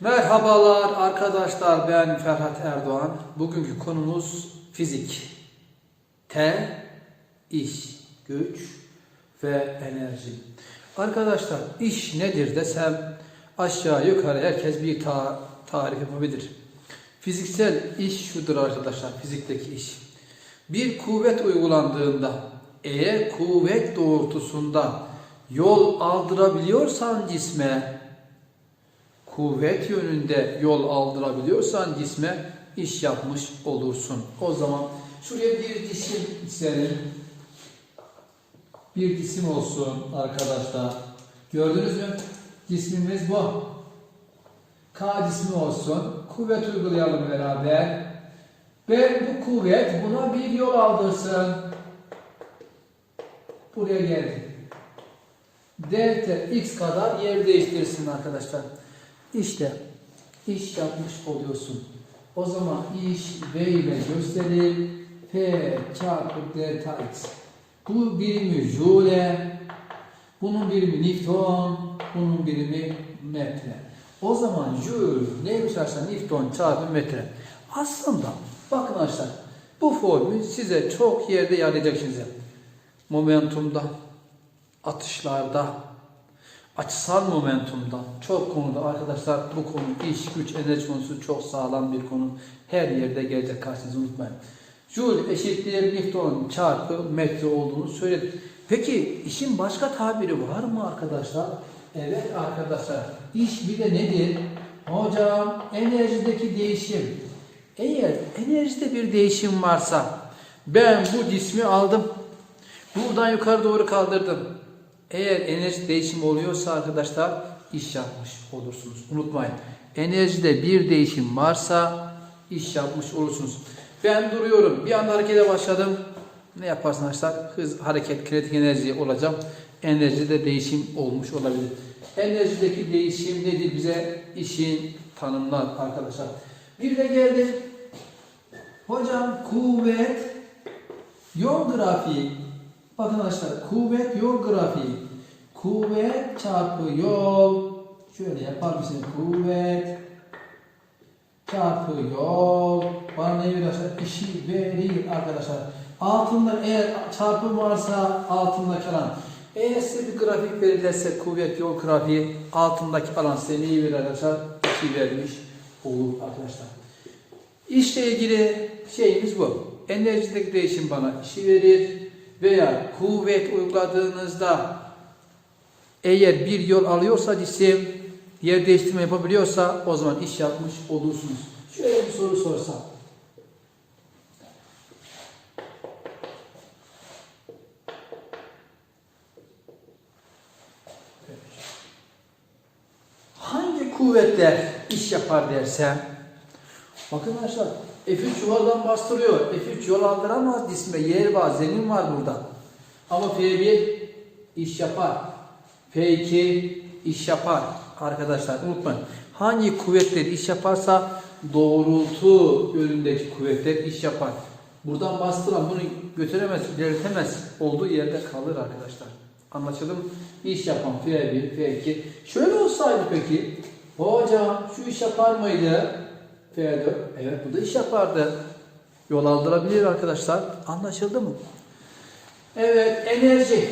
Merhabalar arkadaşlar ben Ferhat Erdoğan. Bugünkü konumuz fizik. T, iş, güç ve enerji. Arkadaşlar iş nedir desem aşağı yukarı herkes bir ta tarif yapabilir. Fiziksel iş şudur arkadaşlar fizikteki iş. Bir kuvvet uygulandığında eğer kuvvet doğrultusunda yol aldırabiliyorsan cisme kuvvet yönünde yol aldırabiliyorsan cisme iş yapmış olursun. O zaman şuraya bir cisim çizelim. Bir cisim olsun arkadaşlar. Gördünüz mü? Cismimiz bu. K cismi olsun. Kuvvet uygulayalım beraber. Ve bu kuvvet buna bir yol aldırsın. Buraya geldi. Delta x kadar yer değiştirsin arkadaşlar. İşte iş yapmış oluyorsun. O zaman iş V ile gösterir. P çarpı delta x. Bu birimi joule, bunun birimi Newton, bunun birimi metre. O zaman joule neymiş arkadaşlar? Newton çarpı metre. Aslında bakın arkadaşlar bu formül size çok yerde yarayacak şimdi. Momentumda, atışlarda, açısal momentumda çok konuda arkadaşlar bu konu iş güç enerji konusu çok sağlam bir konu. Her yerde gelecek karşınıza unutmayın. Joule eşittir Newton çarpı metre olduğunu söyledik. Peki işin başka tabiri var mı arkadaşlar? Evet arkadaşlar. İş bir de nedir? Hocam enerjideki değişim. Eğer enerjide bir değişim varsa ben bu cismi aldım. Buradan yukarı doğru kaldırdım. Eğer enerji değişimi oluyorsa arkadaşlar iş yapmış olursunuz. Unutmayın. Enerjide bir değişim varsa iş yapmış olursunuz. Ben duruyorum. Bir anda harekete başladım. Ne yaparsın arkadaşlar? Hız, hareket, kinetik enerji olacak. Enerjide değişim olmuş olabilir. Enerjideki değişim nedir? Bize işin tanımlar arkadaşlar. Bir de geldi. Hocam kuvvet yol grafiği Bakın arkadaşlar kuvvet yol grafiği. Kuvvet çarpı yol. Şöyle yapar mısın? Kuvvet çarpı yol. Bana ne verir arkadaşlar? İşi verir arkadaşlar. Altında eğer çarpım varsa altındaki alan. Eğer size bir grafik verirlerse kuvvet yol grafiği altındaki alan size neyi verir arkadaşlar? İşi vermiş olur arkadaşlar. İşle ilgili şeyimiz bu. Enerjideki değişim bana işi verir veya kuvvet uyguladığınızda eğer bir yol alıyorsa cisim yer değiştirme yapabiliyorsa o zaman iş yapmış olursunuz. Şöyle bir soru sorsam. Hangi kuvvetler iş yapar dersem bakın arkadaşlar F3 yuvadan bastırıyor. F3 yol aldıramaz cisme. Yer var, zemin var burada. Ama F1 iş yapar. F2 iş yapar. Arkadaşlar unutmayın. Hangi kuvvetler iş yaparsa doğrultu yönündeki kuvvetler iş yapar. Buradan bastıran bunu götüremez, ilerletemez. Olduğu yerde kalır arkadaşlar. Anlaşıldı mı? İş yapan F1, F2. Şöyle olsaydı peki. Hocam şu iş yapar mıydı? F4. Evet bu da iş yapardı. Yol aldırabilir arkadaşlar. Anlaşıldı mı? Evet enerji.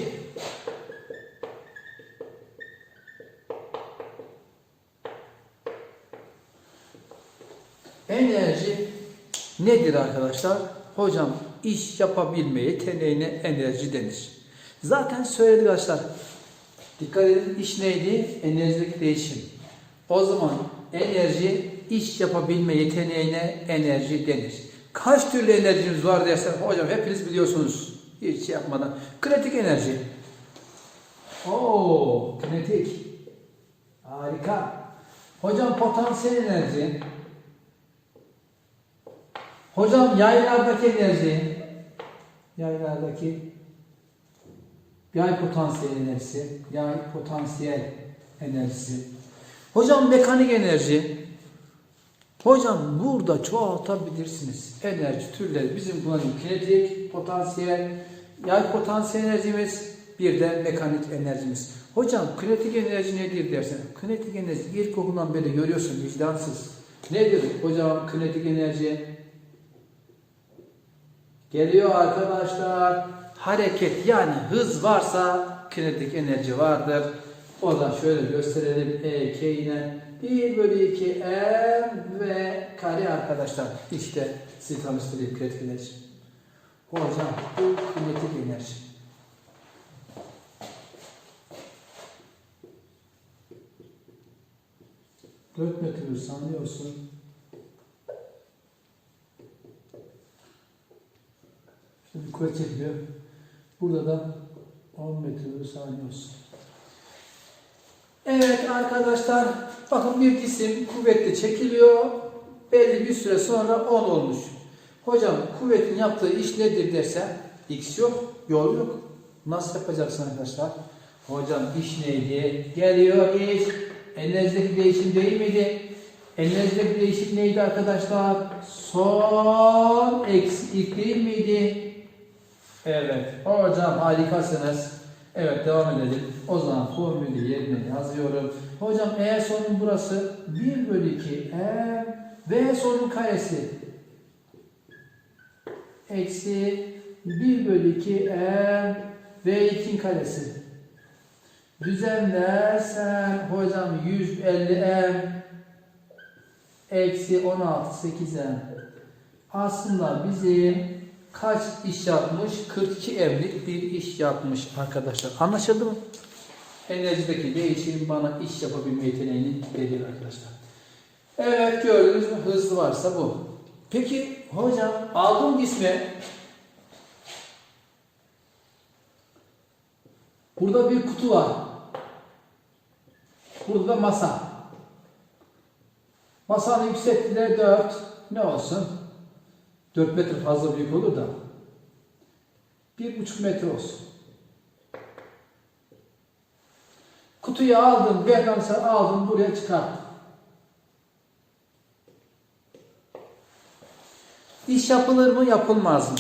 Enerji nedir arkadaşlar? Hocam iş yapabilme yeteneğine enerji denir. Zaten söyledik arkadaşlar. Dikkat edin iş neydi? Enerjideki değişim. O zaman enerji iş yapabilme yeteneğine enerji denir. Kaç türlü enerjimiz var dersen hocam hepiniz biliyorsunuz. Hiç şey yapmadan. Kinetik enerji. Oo, kinetik. Harika. Hocam potansiyel enerji. Hocam yaylardaki enerji. Yaylardaki yay potansiyel enerjisi. Yay potansiyel enerjisi. Hocam mekanik enerji. Hocam burada çoğaltabilirsiniz. Enerji türleri bizim kullanım kinetik, potansiyel, yay potansiyel enerjimiz, bir de mekanik enerjimiz. Hocam kinetik enerji nedir dersen. Kinetik enerji ilkokuldan beri görüyorsun vicdansız. Nedir hocam kinetik enerji? Geliyor arkadaşlar. Hareket yani hız varsa kinetik enerji vardır. O da şöyle gösterelim. E, K ile 1 bölü 2 M ve kare arkadaşlar. İşte sizi tanıştırayım kinetik enerji. Hocam bu kinetik enerji. Dört metre bölü saniye olsun. Şimdi bir kuvvet çekiliyor. Burada da 10 metre bölü saniye olsun. Evet arkadaşlar bakın bir cisim kuvvetle çekiliyor. Belli bir süre sonra 10 olmuş. Hocam kuvvetin yaptığı iş nedir dersen x yok, yol yok. Nasıl yapacaksın arkadaşlar? Hocam iş neydi? Geliyor iş. Enerjideki değişim değil miydi? Enerjideki değişim neydi arkadaşlar? Son eksi ilk değil miydi? Evet. Hocam harikasınız. Evet devam edelim. O zaman formülü yerine yazıyorum. Hocam E sonun burası 1 bölü 2 E V sonun karesi eksi 1 bölü 2 M V2'nin karesi. Düzenlersen hocam 150 M eksi 16 8 M. Aslında bizim kaç iş yapmış? 42 evlik bir iş yapmış arkadaşlar. Anlaşıldı mı? Enerjideki değişim bana iş yapabilme yeteneğini veriyor arkadaşlar. Evet gördünüz mü? Hızlı varsa bu. Peki hocam aldığım cisme burada bir kutu var. Burada da masa. Masanın yüksekliği 4. Ne olsun? 4 metre fazla büyük olur da. 1,5 metre olsun. Kutuyu aldım, Bergams'a aldım, buraya çıkarttım. İş yapılır mı, yapılmaz mı?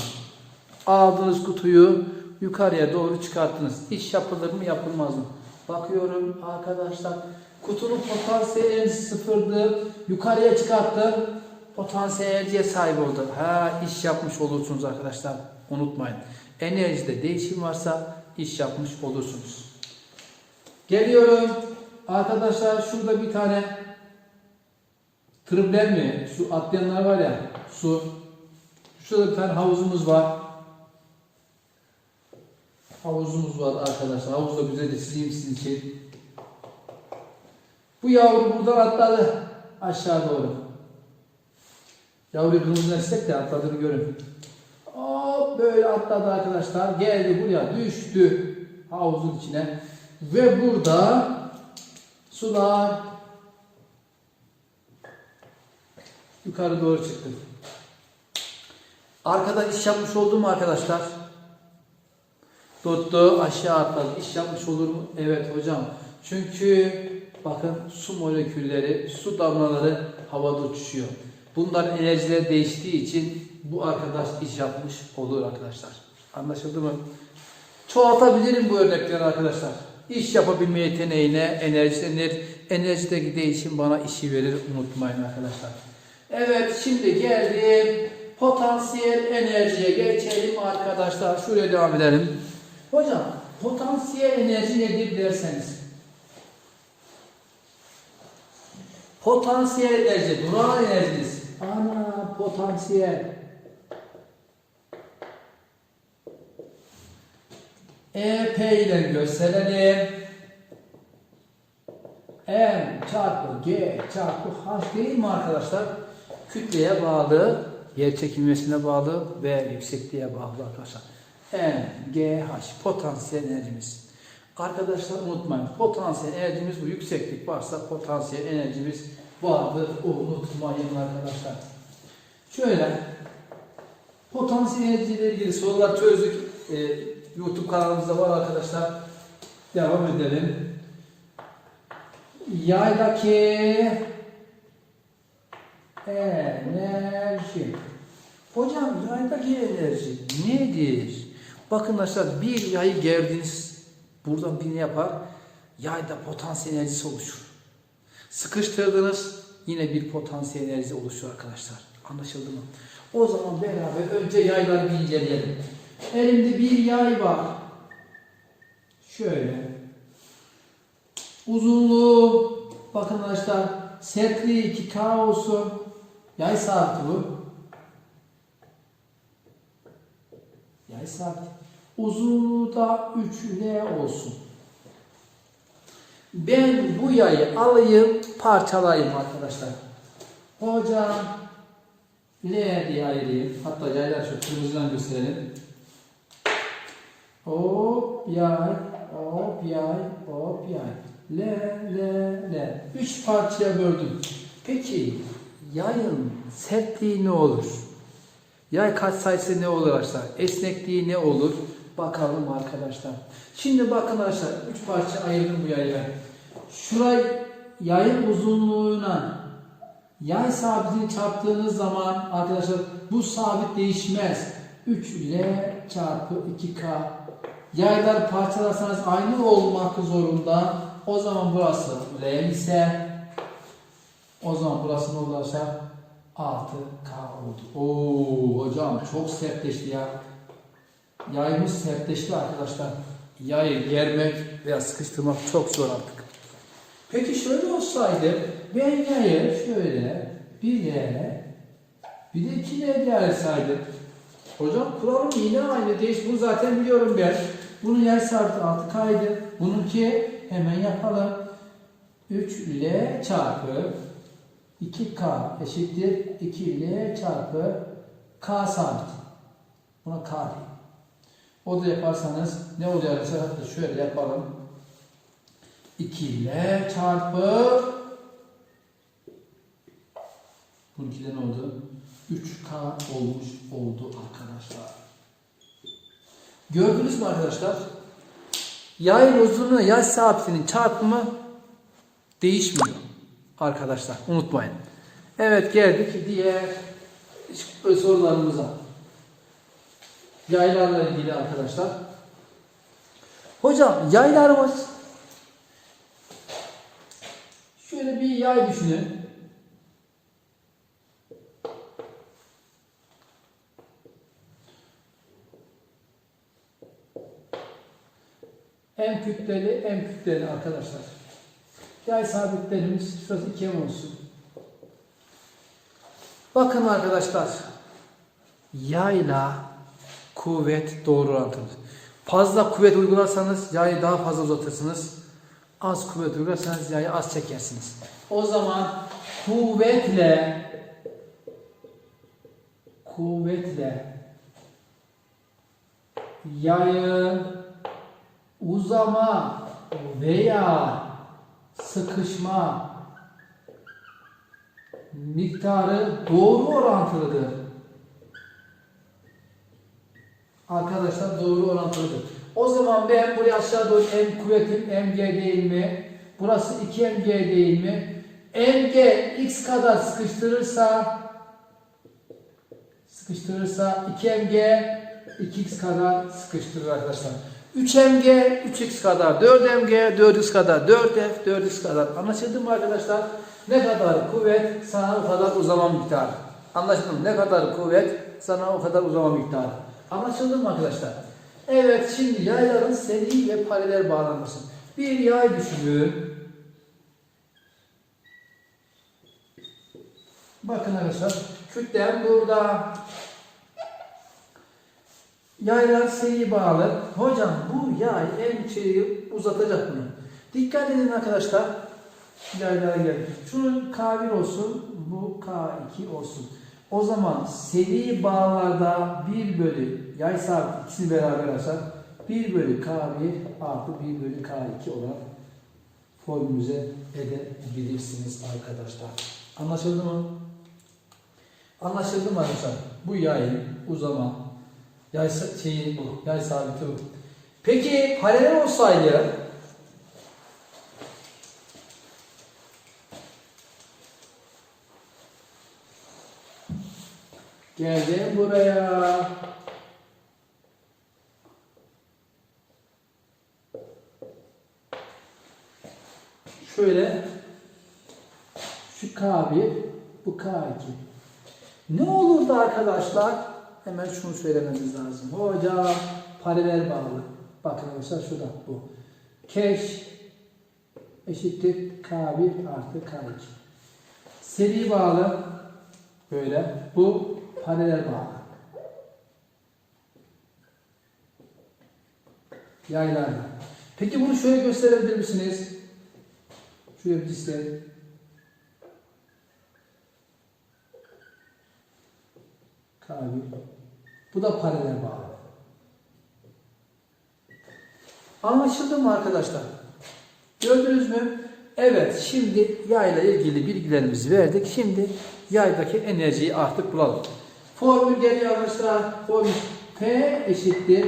Aldığınız kutuyu yukarıya doğru çıkarttınız. İş yapılır mı, yapılmaz mı? Bakıyorum arkadaşlar, kutunun potansiyel enerjisi sıfırdı. Yukarıya çıkarttım, potansiyel enerjiye sahip oldu. Ha, iş yapmış olursunuz arkadaşlar. Unutmayın. Enerjide değişim varsa iş yapmış olursunuz. Geliyorum. Arkadaşlar şurada bir tane tribler mi? Şu atlayanlar var ya. Su. Şurada bir tane havuzumuz var. Havuzumuz var arkadaşlar. Havuz da güzel de sileyim sizin için. Bu yavru buradan atladı. Aşağı doğru. Yavruyu kırmızıdan istek de atladığını görün. Hop böyle atladı arkadaşlar. Geldi buraya düştü. Havuzun içine. Ve burada sular yukarı doğru çıktı. Arkada iş yapmış oldu mu arkadaşlar? Tuttu aşağı atladı. İş yapmış olur mu? Evet hocam. Çünkü bakın su molekülleri, su damlaları havada uçuşuyor. Bunların enerjileri değiştiği için bu arkadaş iş yapmış olur arkadaşlar. Anlaşıldı mı? Çoğaltabilirim bu örnekleri arkadaşlar. İş yapabilme yeteneğine enerji denir. Enerjideki değişim bana işi verir. Unutmayın arkadaşlar. Evet şimdi geldim. Potansiyel enerjiye geçelim arkadaşlar. Şuraya devam edelim. Hocam potansiyel enerji nedir derseniz. Potansiyel enerji, duran enerjiniz. Ana potansiyel. EP ile gösterelim. M çarpı G çarpı H değil mi arkadaşlar? Kütleye bağlı, yer çekilmesine bağlı ve yüksekliğe bağlı arkadaşlar. M, G, H potansiyel enerjimiz. Arkadaşlar unutmayın potansiyel enerjimiz bu yükseklik varsa potansiyel enerjimiz vardır. Unutmayın arkadaşlar. Şöyle potansiyel ile ilgili sorular çözdük. Ee, YouTube kanalımızda var arkadaşlar. Devam edelim. Yaydaki enerji. Hocam yaydaki enerji nedir? Bakın arkadaşlar bir yayı gerdiniz. Buradan bir ne yapar? yayda potansiyel enerjisi oluşur. Sıkıştırdınız yine bir potansiyel enerjisi oluşur arkadaşlar. Anlaşıldı mı? O zaman beraber önce yayları bir inceleyelim. Elimde bir yay var. Şöyle. Uzunluğu bakın arkadaşlar sertliği 2K olsun. Yay sabiti bu. Yay sabit. Uzunluğu da 3L olsun. Ben bu yayı alayım, parçalayayım arkadaşlar. Hocam L diye ayırayım. Hatta yaylar şu kırmızıdan gösterelim. Hop yay, hop yay, hop yay. L, L, L. Üç parçaya böldüm. Peki yayın sertliği ne olur? Yay kaç sayısı ne olur arkadaşlar? Esnekliği ne olur? Bakalım arkadaşlar. Şimdi bakın arkadaşlar. Üç parça ayırdım bu yayı ben. Şurayı yayın uzunluğuna yay sabitini çarptığınız zaman arkadaşlar bu sabit değişmez. 3L çarpı 2K yaylar parçalarsanız aynı olmak zorunda. O zaman burası L ise o zaman burası ne olursa 6K oldu. Oo hocam çok sertleşti ya. Yayımız sertleşti arkadaşlar. Yayı germek veya sıkıştırmak çok zor artık. Peki şöyle olsaydı ben yayı şöyle bir L bir de iki L dersaydım. Hocam kuralım yine aynı değiş. Bunu zaten biliyorum ben. Bunun yer sabiti 6 kaydı. Bununki hemen yapalım. 3L çarpı 2K eşittir 2L çarpı K sabit. Buna K diyeyim. O da yaparsanız ne oluyor arkadaşlar? Şöyle yapalım. 2 ile çarpı bununki de ne oldu? 3K olmuş oldu arkadaşlar. Gördünüz mü arkadaşlar? Yayın uzunluğu yay sabitinin çarpımı değişmiyor arkadaşlar. Unutmayın. Evet geldik diğer sorularımıza. Yaylarla ilgili arkadaşlar. Hocam yaylarımız şöyle bir yay düşünün. En kütleli, en kütleli arkadaşlar. Yay sabitlerimiz şurası 2 olsun. Bakın arkadaşlar. Yayla kuvvet doğru orantılı. Fazla kuvvet uygularsanız yayı daha fazla uzatırsınız. Az kuvvet uygularsanız yayı az çekersiniz. O zaman kuvvetle kuvvetle yayın uzama veya sıkışma miktarı doğru orantılıdır. Arkadaşlar doğru orantılıdır. O zaman ben buraya aşağı doğru M kuvvetim mg değil mi? Burası 2 mg değil mi? mg x kadar sıkıştırırsa sıkıştırırsa 2 mg 2x kadar sıkıştırır arkadaşlar. 3 mg 3x kadar, 4 mg 4x kadar, 4f 4x kadar. Anlaşıldı mı arkadaşlar? Ne kadar kuvvet sana o kadar uzama miktarı. Anlaşıldı mı? Ne kadar kuvvet sana o kadar uzama miktarı. Anlaşıldı mı arkadaşlar? Evet şimdi yayların seri ve paralel bağlanması. Bir yay düşünün. Bakın arkadaşlar kütlem burada. Yaylar seri bağlı. Hocam bu yay en şeyi uzatacak bunu. Dikkat edin arkadaşlar. Yaylara gelin. Şunun K1 olsun, bu K2 olsun. O zaman seri bağlarda 1 bölü yay sabit ikisini beraber alırsak 1 bölü K1 artı 1 bölü K2 olarak formülize edebilirsiniz arkadaşlar. Anlaşıldı mı? Anlaşıldı mı arkadaşlar? Bu yayın uzama yay şeyi bu. Yay sabiti bu. Peki paralel olsaydı Geldim buraya. Şu K1, bu K2. Ne olurdu arkadaşlar? Hemen şunu söylememiz lazım. Hocam paralel bağlı. Bakın arkadaşlar şurada bu. Keş eşittir K1 artı K2. Seri bağlı böyle. Bu paralel bağlı. Yaylarla. Peki bunu şöyle gösterebilir misiniz? Şuraya bir çizelim. K1. Bu da paralel bağlı. Anlaşıldı mı arkadaşlar? Gördünüz mü? Evet, şimdi yayla ilgili bilgilerimizi verdik. Şimdi yaydaki enerjiyi artık bulalım. Formül geliyor arkadaşlar. Formül P eşittir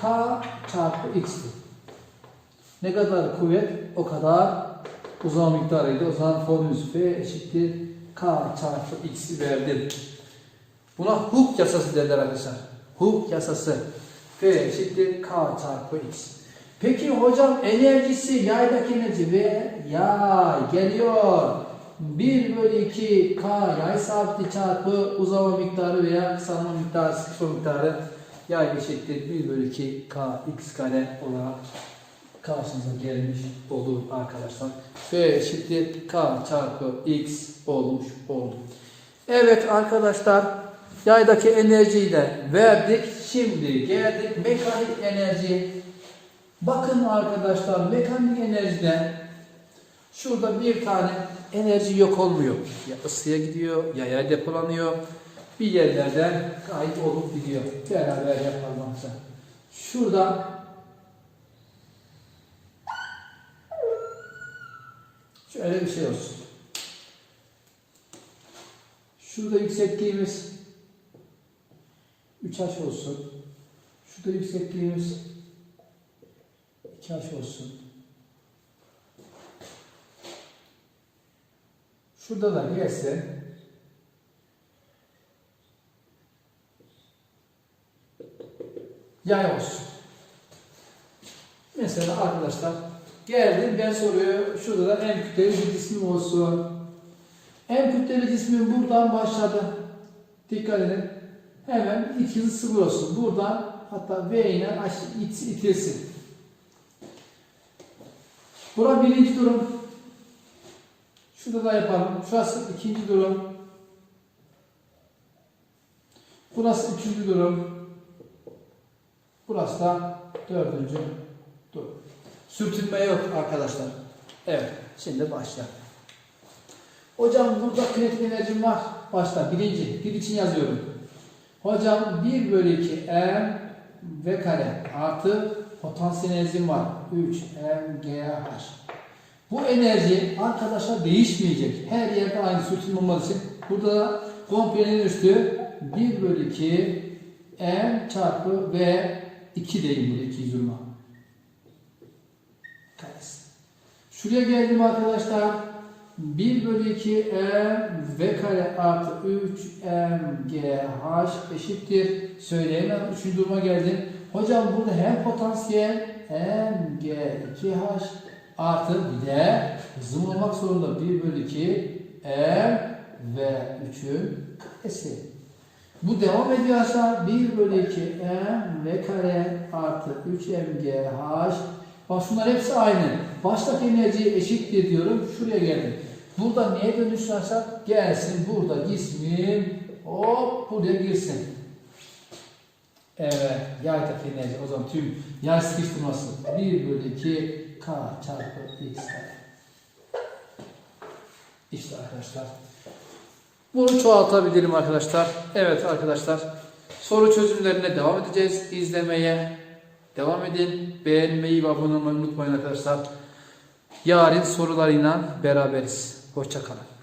K çarpı X'tir. Ne kadar kuvvet o kadar uzama miktarıydı. O zaman formülümüz P eşittir K çarpı X'i verdim. Buna Hooke yasası derler arkadaşlar. Hooke yasası. P eşittir K çarpı X. Peki hocam enerjisi yaydaki enerji ve yay geliyor. 1 bölü 2 K yay sabiti çarpı uzama miktarı veya kısalma miktarı, sıkışma miktarı yay eşittir 1 bölü 2 K x kare olarak karşınıza gelmiş olur arkadaşlar. P eşittir K çarpı X olmuş oldu. Evet arkadaşlar yaydaki enerjiyi de verdik. Şimdi geldik mekanik enerji. Bakın arkadaşlar mekanik enerjide şurada bir tane enerji yok olmuyor. Ya ısıya gidiyor ya yaya depolanıyor. Bir yerlerden kayıp olup gidiyor. Beraber yapalım. Şurada şöyle bir şey olsun. Şurada yüksekliğimiz 3H olsun. Şurada yüksekliğimiz 2H olsun. Şurada da gelse yay olsun. Mesela arkadaşlar geldim ben soruyu şurada da en kütleli bir cismim olsun. En kütleli cismim buradan başladı. Dikkat edin. Hemen hızı sıfır olsun. Buradan hatta V ile it, itilsin. Bura birinci durum. Şurada da yapalım. Şurası ikinci durum. Burası üçüncü durum. Burası da dördüncü durum. Sürtünme yok arkadaşlar. Evet. Şimdi başlayalım. Hocam burada kinetik enerjim var. Başla. Birinci. Bir için yazıyorum. Hocam 1 bölü 2 m v kare artı potansiyel enerjim var. 3 m g h. Bu enerji arkadaşlar değişmeyecek. Her yerde aynı sürtünme olması için burada da komprenin üstü 1 bölü 2 m çarpı v 2 diyeyim burada 2 yüzüme. Karesi. Şuraya geldim arkadaşlar. 1 bölü 2 m v kare artı 3 m g h eşittir. Söyleyemem. Üçüncü duruma geldim. Hocam burada hem potansiyel hem g 2h artı bir de hızım olmak zorunda 1 bölü 2 m ve 3'ün karesi. Bu devam ediyor aşağı 1 bölü 2 m v kare artı 3 m g h Bak şunlar hepsi aynı. Baştaki enerji eşittir diyorum. Şuraya geldim. Burada neye dönüşürse gelsin. Burada cismim hop buraya girsin. Evet. Yaydaki enerji. O zaman tüm yay sıkıştırması 1 bölü 2 k çarpı x. İşte arkadaşlar. Bunu çoğaltabilirim arkadaşlar. Evet arkadaşlar. Soru çözümlerine devam edeceğiz. İzlemeye devam edin. Beğenmeyi ve abone olmayı unutmayın arkadaşlar. Yarın sorularıyla beraberiz. Hoşçakalın.